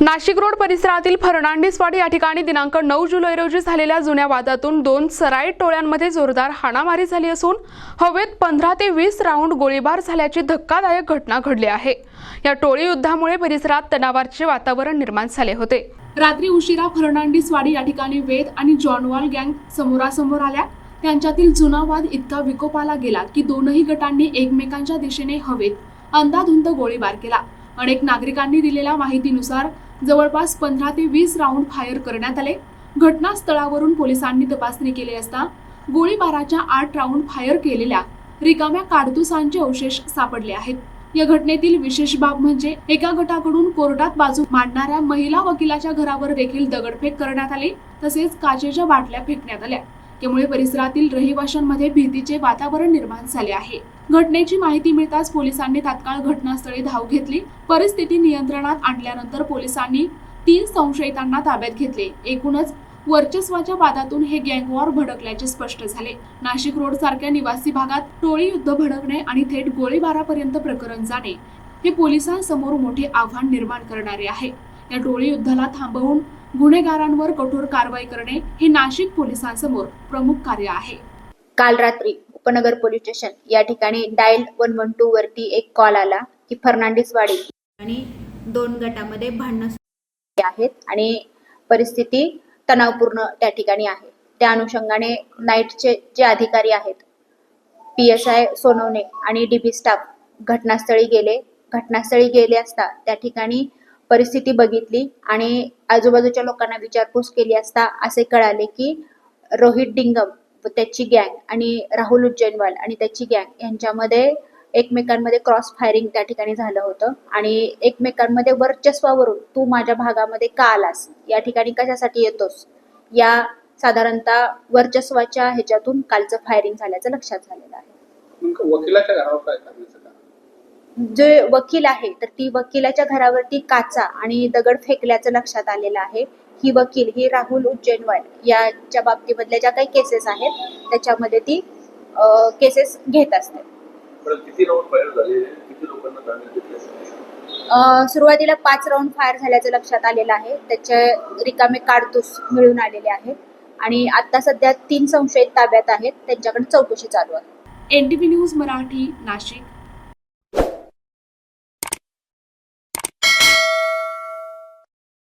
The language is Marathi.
नाशिक रोड परिसरातील फर्नांडिसवाडी या ठिकाणी दिनांक नऊ जुलै रोजी झालेल्या जुन्या वादातून दोन सराईट टोळ्यांमध्ये जोरदार हाणामारी झाली असून हवेत पंधरा ते वीस राऊंड गोळीबार झाल्याची धक्कादायक घटना घडली आहे. या टोळी युद्धामुळे परिसरात तणावाचे वातावरण निर्माण झाले होते. रात्री उशिरा फर्नांडिसवाडी या ठिकाणी वेद आणि जॉनवॉल गँग समोरासमोर आल्या. त्यांच्यातील जुना वाद इतका विकोपाला गेला की दोनही गटांनी एकमेकांच्या दिशेने हवेत अंधाधुंद गोळीबार केला. अनेक नागरिकांनी दिलेल्या माहितीनुसार जवळपास पंधरा ते वीस राऊंड फायर करण्यात आले. घटनास्थळावरून पोलिसांनी तपासणी केली असता गोळीबाराच्या आठ राऊंड फायर केलेल्या रिकाम्या काडतुसांचे अवशेष सापडले आहेत. या घटनेतील विशेष बाब म्हणजे एका गटाकडून कोर्टात बाजू मांडणाऱ्या महिला वकिलाच्या घरावर देखील दगडफेक करण्यात आली तसेच काचेच्या बाटल्या फेकण्यात आल्या. त्यामुळे परिसरातील रहिवाशांमध्ये भीतीचे वातावरण निर्माण झाले आहे. घटनेची माहिती मिळताच पोलिसांनी तात्काळ घटनास्थळी धाव घेतली. परिस्थिती नियंत्रणात आणल्यानंतर पोलिसांनी तीन संशयितांना ताब्यात घेतले. एकूणच वर्चस्वाच्या वादातून हे गँगवॉर भडकल्याचे स्पष्ट झाले. नाशिक रोड सारख्या निवासी भागात टोळी युद्ध भडकणे आणि थेट गोळीबारापर्यंत प्रकरण जाणे हे पोलिसांसमोर मोठे आव्हान निर्माण करणारे आहे. या टोळी युद्धाला थांबवून गुन्हेगारांवर कठोर कारवाई करणे हे नाशिक पोलिसांसमोर प्रमुख कार्य आहे. काल रात्री उपनगर पोलीस स्टेशन या ठिकाणी डायल वन वन टू वरती एक कॉल आला की फर्नांडिसवाडी आणि दोन गटामध्ये भांडणं आहेत आणि परिस्थिती तणावपूर्ण त्या ठिकाणी आहे. त्या अनुषंगाने नाईटचे जे अधिकारी आहेत पी एस आय सोनवणे आणि डी बी स्टाफ घटनास्थळी गेले. घटनास्थळी गेले असता त्या ठिकाणी परिस्थिती बघितली आणि आजूबाजूच्या लोकांना विचारपूस केली असता असे कळाले की रोहित डिंगम व त्याची गँग आणि राहुल उज्जैनवाल आणि त्याची गँग यांच्यामध्ये एकमेकांमध्ये क्रॉस फायरिंग त्या ठिकाणी झालं होतं. आणि एकमेकांमध्ये वर्चस्वावरून तू माझ्या भागामध्ये का आलास? या ठिकाणी कशासाठी येतोस? या साधारणतः वर्चस्वाच्या ह्याच्यातून कालचं फायरिंग झाल्याचं लक्षात झालेलं आहे. वकिलाच्या घरावर काय जे वकील आहे तर ती वकिलाच्या घरावरती काचा आणि दगड फेकल्याचं लक्षात आलेलं आहे. ही वकील ही राहुल उज्जैनवाल याच्या बाबतीमधल्या ज्या काही केसेस आहेत त्याच्यामध्ये ती केसेस घेत असते. सुरुवातीला पाच राऊंड फायर झाल्याचं लक्षात आलेलं आहे. त्याचे रिकामे काडतूस मिळून आलेले आहेत आणि आता सध्या तीन संशयित ताब्यात आहेत. त्यांच्याकडे चौकशी चालू आहे. NTV news Marathi Nashik.